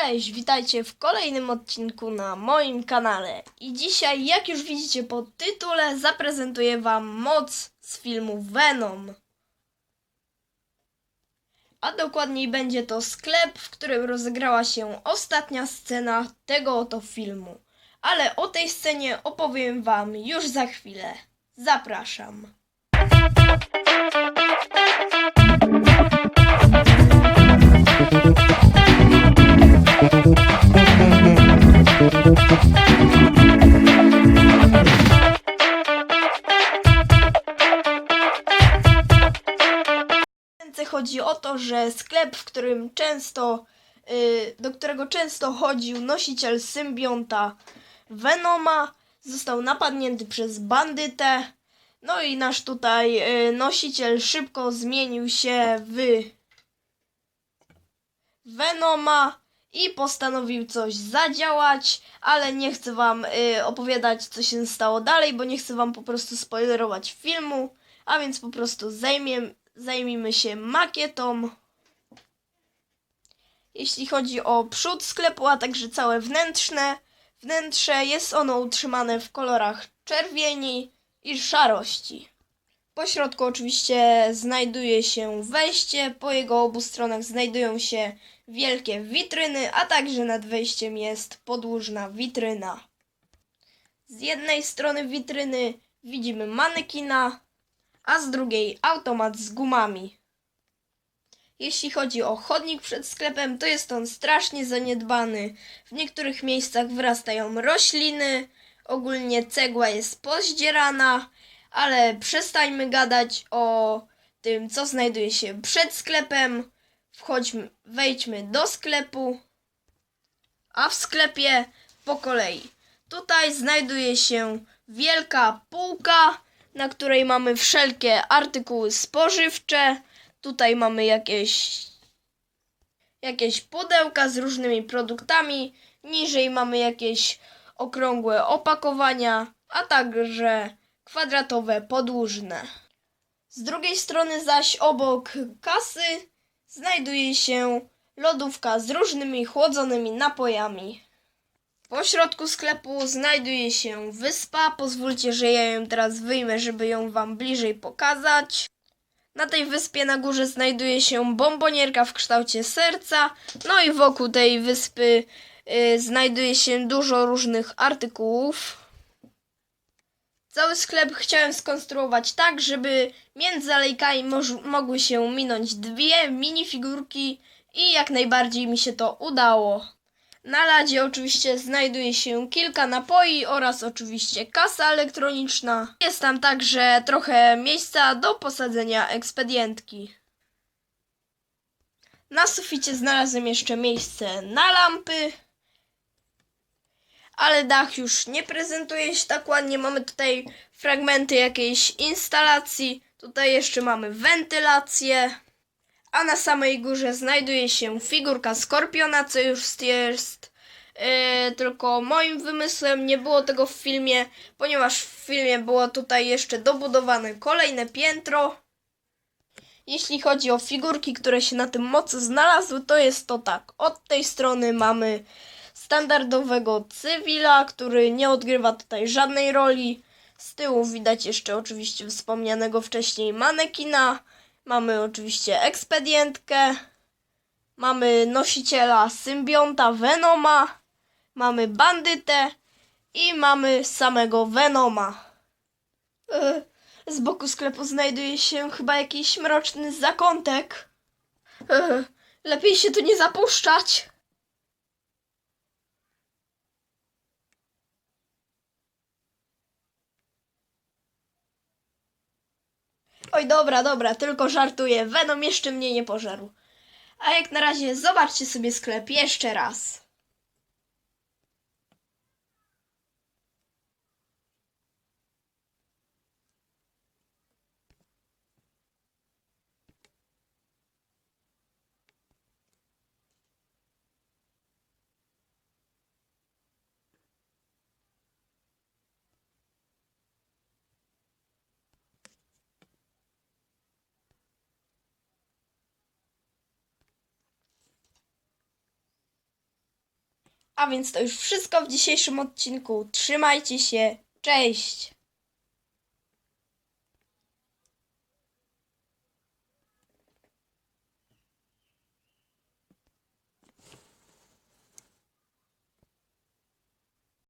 Cześć, witajcie w kolejnym odcinku na moim kanale. I dzisiaj, jak już widzicie po tytule, zaprezentuję Wam moc z filmu Venom. A dokładniej będzie to sklep, w którym rozegrała się ostatnia scena tego oto filmu. Ale o tej scenie opowiem Wam już za chwilę. Zapraszam. Chodzi o to, że sklep, w którym często, y, do którego często chodził nosiciel symbionta Venoma, został napadnięty przez bandytę. No i nasz tutaj y, nosiciel szybko zmienił się w Venoma i postanowił coś zadziałać, ale nie chcę wam y, opowiadać, co się stało dalej, bo nie chcę wam po prostu spoilerować filmu, a więc po prostu zajmie, zajmijmy się makietą. Jeśli chodzi o przód sklepu, a także całe wnętrzne, wnętrze jest ono utrzymane w kolorach czerwieni i szarości. Po środku oczywiście znajduje się wejście, po jego obu stronach znajdują się wielkie witryny, a także nad wejściem jest podłużna witryna. Z jednej strony witryny widzimy manekina, a z drugiej automat z gumami. Jeśli chodzi o chodnik przed sklepem, to jest on strasznie zaniedbany. W niektórych miejscach wyrastają rośliny, ogólnie cegła jest pozdzierana, ale przestańmy gadać o tym, co znajduje się przed sklepem. Wchodźmy, wejdźmy do sklepu, a w sklepie po kolei. Tutaj znajduje się wielka półka, na której mamy wszelkie artykuły spożywcze. Tutaj mamy jakieś jakieś pudełka z różnymi produktami. Niżej mamy jakieś okrągłe opakowania, a także kwadratowe podłużne. Z drugiej strony zaś obok kasy znajduje się lodówka z różnymi chłodzonymi napojami. Po środku sklepu znajduje się wyspa. Pozwólcie, że ja ją teraz wyjmę, żeby ją wam bliżej pokazać. Na tej wyspie na górze znajduje się bombonierka w kształcie serca. No i wokół tej wyspy y, znajduje się dużo różnych artykułów. Cały sklep chciałem skonstruować tak, żeby między alejkami mogły się minąć dwie minifigurki i jak najbardziej mi się to udało. Na ladzie oczywiście znajduje się kilka napoi oraz oczywiście kasa elektroniczna. Jest tam także trochę miejsca do posadzenia ekspedientki. Na suficie znalazłem jeszcze miejsce na lampy, ale dach już nie prezentuje się tak ładnie. Mamy tutaj fragmenty jakiejś instalacji. Tutaj jeszcze mamy wentylację. A na samej górze znajduje się figurka Skorpiona, co już jest yy, tylko moim wymysłem. Nie było tego w filmie, ponieważ w filmie było tutaj jeszcze dobudowane kolejne piętro. Jeśli chodzi o figurki, które się na tym mocy znalazły, to jest to tak. Od tej strony mamy standardowego cywila, który nie odgrywa tutaj żadnej roli. Z tyłu widać jeszcze oczywiście wspomnianego wcześniej manekina. Mamy oczywiście ekspedientkę. Mamy nosiciela symbionta Venoma. Mamy bandytę. I mamy samego Venoma. E, Z boku sklepu znajduje się chyba jakiś mroczny zakątek. E, Lepiej się tu nie zapuszczać. Oj, dobra, dobra, tylko żartuję. Venom jeszcze mnie nie pożarł. A jak na razie zobaczcie sobie sklep jeszcze raz. A więc to już wszystko w dzisiejszym odcinku. Trzymajcie się. Cześć!